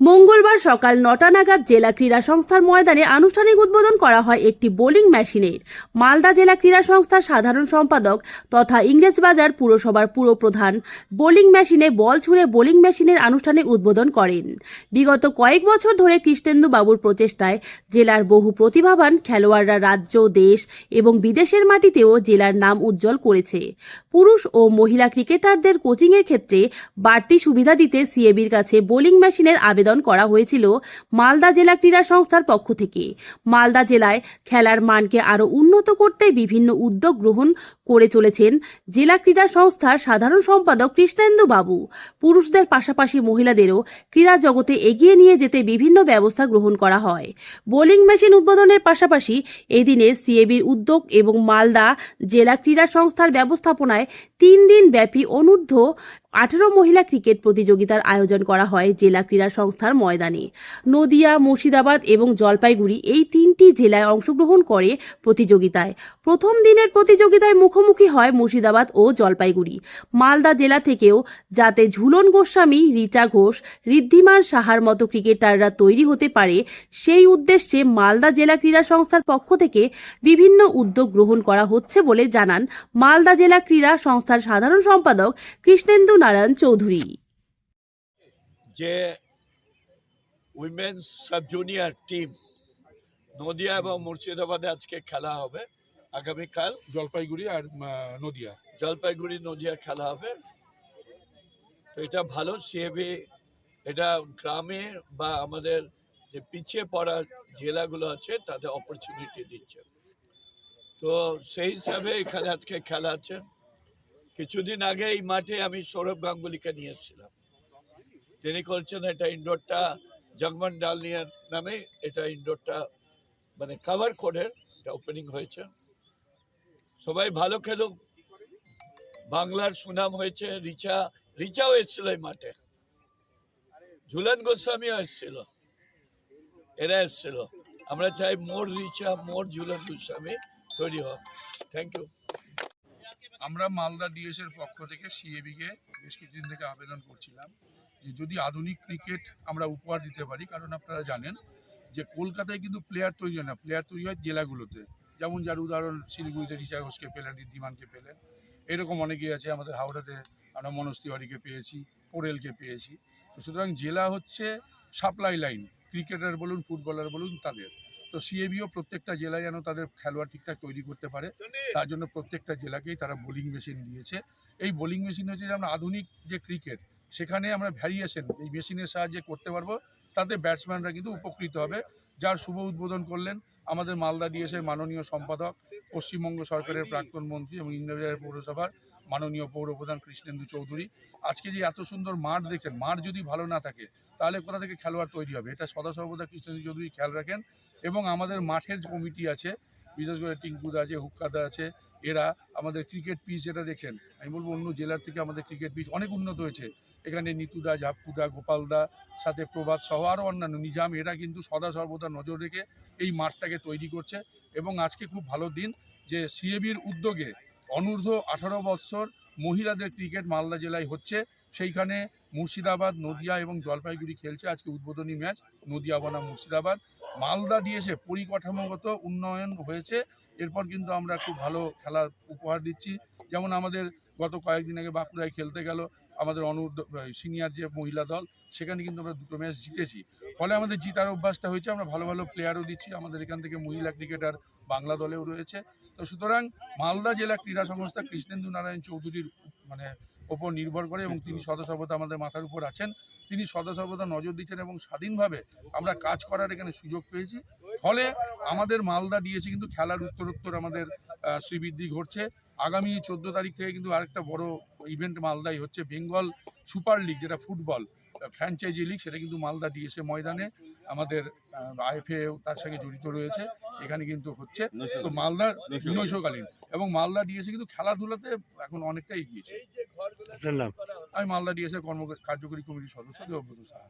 মঙ্গলবার সকাল নটা নাগাদ জেলা ক্রীড়া সংস্থার ময়দানে আনুষ্ঠানিক উদ্বোধন করা হয় একটি বোলিং মেশিনের। মালদা জেলা ক্রীড়া সংস্থার সাধারণ সম্পাদক তথা ইংরেজবাজার পুরসভার পুরপ্রধান বোলিং মেশিনে বল ছুঁড়ে বোলিং মেশিনের আনুষ্ঠানিক উদ্বোধন করেন। বিগত কয়েক বছর ধরে কৃষ্ণেন্দু বাবুর প্রচেষ্টায় জেলার বহু প্রতিভাবান খেলোয়াড়রা রাজ্য, দেশ এবং বিদেশের মাটিতেও জেলার নাম উজ্জ্বল করেছে। পুরুষ ও মহিলা ক্রিকেটারদের কোচিংয়ের ক্ষেত্রে বাড়তি সুবিধা দিতে সিএবির কাছে বোলিং মেশিনের আবেদন করা হয়েছিল মালদা জেলা ক্রীড়া সংস্থার পক্ষ থেকে। মালদা জেলায় খেলার মানকে আরও উন্নত করতে বিভিন্ন উদ্যোগ গ্রহণ করে চলেছেন জেলা ক্রীড়া সংস্থার সাধারণ সম্পাদক কৃষ্ণেন্দু বাবু। পুরুষদের পাশাপাশি মহিলাদেরও ক্রীড়া জগতে এগিয়ে নিয়ে যেতে বিভিন্ন ব্যবস্থা গ্রহণ করা হয়। বোলিং মেশিন উদ্বোধনের পাশাপাশি এদিনের সিএবির উদ্যোগ এবং মালদা জেলা ক্রীড়া সংস্থার ব্যবস্থাপনায় তিন দিন ব্যাপী অনূর্ধ্ব আঠেরো মহিলা ক্রিকেট প্রতিযোগিতার আয়োজন করা হয় জেলা ক্রীড়া সংস্থার ময়দানে। নদিয়া, মুর্শিদাবাদ এবং জলপাইগুড়ি এই তিনটি জেলায় অংশগ্রহণ করে প্রতিযোগিতায়। প্রথম দিনের প্রতিযোগিতায় মুখোমুখি হয় মুর্শিদাবাদ ও জলপাইগুড়ি। মালদা জেলা থেকেও যাতে ঝুলন গোস্বামী রিচা ঘোষ ঋদ্ধিমান সাহার মতো ক্রিকেটাররা তৈরি হতে পারে, সেই উদ্দেশ্যে মালদা জেলা ক্রীড়া সংস্থার পক্ষ থেকে বিভিন্ন উদ্যোগ গ্রহণ করা হচ্ছে বলে জানান মালদা জেলা ক্রীড়া সংস্থার সাধারণ সম্পাদক কৃষ্ণেন্দু নারায়ণ চৌধুরী। যে women's sub junior team Nadia এবং মুর্শিদাবাদে আজকে খেলা হবে। আগামীকাল জলপাইগুড়ি আর নদিয়া। জলপাইগুড়ি নদিয়া খেলা হবে। তো এটা ভালো সিএবি এটা গ্রামে বা আমাদের যে পিছিয়ে পড়া জেলাগুলো আছে তাদের অপরচুনিটি দিচ্ছে। তো সেই হিসাবে এখানে আজকে খেলা আছে। কিছুদিন আগে এই মাঠে আমি সৌরভ গাঙ্গুলিকে নিয়ে এসেছিলাম তিনি করছেন এটা ইনডোরটা জগমন ডালনিয়ার নামে এটা ইনডোরটা মানে কাভার কোডের এটা ওপেনিং হয়েছে। সবাই ভালো খেলুক। বাংলার সুনাম হয়েছে রিচা, রিচাও এসেছিল এই মাঠে। ঝুলন গোস্বামীও এসেছিল। এরা এসেছিল। আমরা চাই মোর রিচা, মোর ঝুলন গোস্বামী তৈরি হোক। থ্যাংক ইউ আমরা মালদা ডিএস এর পক্ষ থেকে সিএবি কে বেশ কিছুদিন থেকে আবেদন করছিলাম যে যদি আধুনিক ক্রিকেট আমরা উপহার দিতে পারি, কারণ আপনারা জানেন যে কলকাতায় কিন্তু প্লেয়ার তৈরি হয় না। প্লেয়ার তৈরি হয় জেলাগুলোতে। যেমন যার উদাহরণ, শিলিগুড়িতে রিচা ঘোষকে পেলেন, ঋদ্ধিমানকে পেলেন। এরকম অনেকেই আছে আমাদের হাওড়াতে, আমরা মনোজ তিওয়ারিকে পেয়েছি, পোরেলকে পেয়েছি। তো সুতরাং জেলা হচ্ছে সাপ্লাই লাইন ক্রিকেটার বলুন ফুটবলার বলুন, তাদের। তো সিএবিও প্রত্যেকটা জেলায় যেন তাদের খেলোয়াড় ঠিকঠাক তৈরি করতে পারে। তার জন্য প্রত্যেকটা জেলাকেই তারা বোলিং মেশিন দিয়েছে। এই বোলিং মেশিন হচ্ছে আমরা আধুনিক যে ক্রিকেট সেখানে আমরা ভ্যারিয়েশন এই মেশিনের সাহায্যে করতে পারব। তাতে ব্যাটসম্যানরা কিন্তু উপকৃত হবে। যার শুভ উদ্বোধন করলেন আমাদের মালদা ডিএসের মাননীয় সম্পাদক, পশ্চিমবঙ্গ সরকারের প্রাক্তন মন্ত্রী এবং ইন্দ্রবাজার পৌরসভার মাননীয় পৌরপ্রধান কৃষ্ণেন্দু চৌধুরী। আজকে যে এত সুন্দর মাঠ দেখছেন, মাঠ যদি ভালো না থাকে, তাহলে কোথা থেকে খেলোয়াড় তৈরি হবে? এটা সদা সর্বদা কৃষ্ণেন্দু চৌধুরী খেয়াল রাখেন। এবং আমাদের মাঠের কমিটি আছে, বিশেষ করে টিঙ্কুদা আছে, হুক্কাদা আছে এরা আমাদের ক্রিকেট পিচ যেটা দেখছেন, আমি বলব অন্য জেলার থেকে আমাদের ক্রিকেট পিচ অনেক উন্নত হয়েছে। এখানে নিতুদা ঝাপকুদা গোপালদা, সাথে প্রভাত সহ আরও অন্যান্য নিজাম, এরা কিন্তু সদা সর্বদা নজর রেখে এই মাঠটাকে তৈরি করছে এবং আজকে খুব ভালো দিন যে সিএবির উদ্যোগে অনূর্ধ্ব আঠারো বৎসর মহিলাদের ক্রিকেট মালদা জেলায় হচ্ছে। সেইখানে মুর্শিদাবাদ, নদিয়া এবং জলপাইগুড়ি খেলছে আজকে উদ্বোধনী ম্যাচ, নদিয়া বনাম মুর্শিদাবাদ। মালদা দিয়েছে পরিকাঠামোগত উন্নয়ন হয়েছে এরপর কিন্তু আমরা খুব ভালো খেলার উপহার দিচ্ছি। যেমন আমাদের গত কয়েকদিন আগে বাঁকুড়ায় খেলতে গেল আমাদের অনূর্ধ্ব সিনিয়র যে মহিলা দল, সেখানে কিন্তু আমরা দুটো ম্যাচ জিতেছি। ফলে আমাদের জিতার অভ্যাসটা হয়েছে, আমরা ভালো ভালো প্লেয়ারও দিচ্ছি। আমাদের এখান থেকে মহিলা ক্রিকেটার বাংলা দলেও রয়েছে। তো সুতরাং মালদা জেলা ক্রীড়া সংস্থা কৃষ্ণেন্দু নারায়ণ চৌধুরীর মানে ওপর নির্ভর করে এবং তিনি সদা আমাদের মাথার উপর আছেন। তিনি সদা নজর দিচ্ছেন এবং স্বাধীনভাবে আমরা কাজ করার এখানে সুযোগ পেয়েছি। ফলে আমাদের মালদা দিয়েছে কিন্তু খেলার উত্তরোত্তর আমাদের শ্রীবৃদ্ধি ঘটছে। আগামী চোদ্দ তারিখ থেকে কিন্তু আরেকটা বড় ইভেন্ট মালদায় হচ্ছে বেঙ্গল সুপার লিগ যেটা ফুটবল ফ্র্যাঞ্চাইজি লিগ সেটা কিন্তু মালদা ডিএসএ ময়দানে। আমাদের আইএফএ তার সঙ্গে জড়িত রয়েছে এখানে কিন্তু হচ্ছে। তো মালদা নৈশকালীন। এবং মালদা ডিএসএ কিন্তু খেলাধুলাতে এখন অনেকটাই এগিয়েছে। আমি মালদা ডিএসএ কর্ম কার্যকরী কমিটির সদস্য দেবব্রত সাহা।